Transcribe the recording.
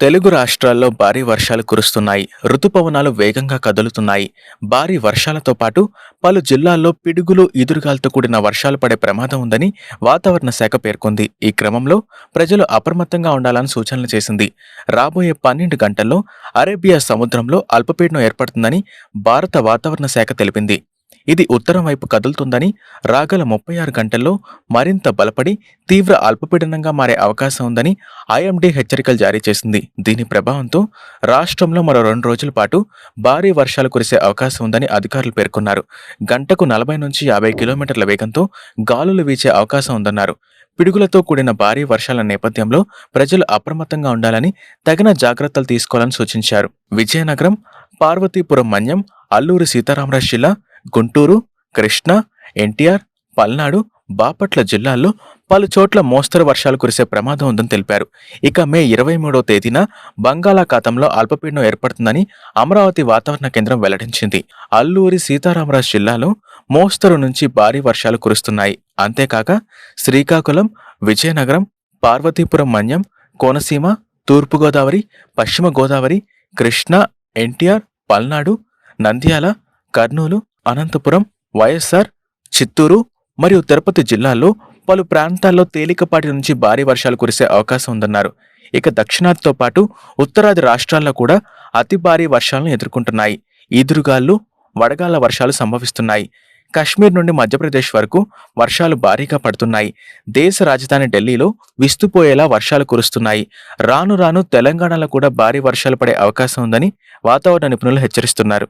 తెలుగు రాష్ట్రాల్లో భారీ వర్షాలు కురుస్తున్నాయి. రుతుపవనాలు వేగంగా కదులుతున్నాయి. భారీ వర్షాలతో పాటు పలు జిల్లాల్లో పిడుగులు ఈదురుగాలతో కూడిన వర్షాలు పడే ప్రమాదం ఉందని వాతావరణ శాఖ పేర్కొంది. ఈ క్రమంలో ప్రజలు అప్రమత్తంగా ఉండాలని సూచనలు చేసింది. రాబోయే పన్నెండు గంటల్లో అరేబియా సముద్రంలో అల్పపీడనం ఏర్పడుతుందని భారత వాతావరణ శాఖ తెలిపింది. ఇది ఉత్తరం వైపు కదులుతుందని రాగల ముప్పై ఆరు గంటల్లో మరింత బలపడి తీవ్ర అల్పపీడనంగా మారే అవకాశం ఉందని ఐఎండీ హెచ్చరికలు జారీ చేసింది. దీని ప్రభావంతో రాష్ట్రంలో మరో రెండు రోజుల పాటు భారీ వర్షాలు కురిసే అవకాశం ఉందని అధికారులు పేర్కొన్నారు. గంటకు నలభై నుంచి యాభై కిలోమీటర్ల వేగంతో గాలులు వీచే అవకాశం ఉందన్నారు. పిడుగులతో కూడిన భారీ వర్షాల నేపథ్యంలో ప్రజలు అప్రమత్తంగా ఉండాలని తగిన జాగ్రత్తలు తీసుకోవాలని సూచించారు. విజయనగరం పార్వతీపురం మన్యం అల్లూరి సీతారామరాజు జిల్లా గుంటూరు కృష్ణా ఎన్టీఆర్ పల్నాడు బాపట్ల జిల్లాల్లో పలు చోట్ల మోస్తరు వర్షాలు కురిసే ప్రమాదం ఉందని తెలిపారు. ఇక మే ఇరవై మూడవ తేదీన బంగాళాఖాతంలో అల్పపీడనం ఏర్పడుతుందని అమరావతి వాతావరణ కేంద్రం వెల్లడించింది. అల్లూరి సీతారామరాజు జిల్లాలో మోస్తరు నుంచి భారీ వర్షాలు కురుస్తున్నాయి. అంతేకాక శ్రీకాకుళం విజయనగరం పార్వతీపురం మన్యం కోనసీమ తూర్పుగోదావరి పశ్చిమ గోదావరి కృష్ణా ఎన్టీఆర్ పల్నాడు నంద్యాల కర్నూలు అనంతపురం వైఎస్ఆర్ చిత్తూరు మరియు తిరుపతి జిల్లాల్లో పలు ప్రాంతాల్లో తేలికపాటి నుంచి భారీ వర్షాలు కురిసే అవకాశం ఉందన్నారు. ఇక దక్షిణాదితో పాటు ఉత్తరాది రాష్ట్రాల్లో కూడా అతి భారీ వర్షాలను ఎదుర్కొంటున్నాయి. ఈదురుగాలు వడగాల వర్షాలు సంభవిస్తున్నాయి. కశ్మీర్ నుండి మధ్యప్రదేశ్ వరకు వర్షాలు భారీగా పడుతున్నాయి. దేశ రాజధాని ఢిల్లీలో విస్తుపోయేలా వర్షాలు కురుస్తున్నాయి. రాను రాను తెలంగాణలో కూడా భారీ వర్షాలు పడే అవకాశం ఉందని వాతావరణ నిపుణులు హెచ్చరిస్తున్నారు.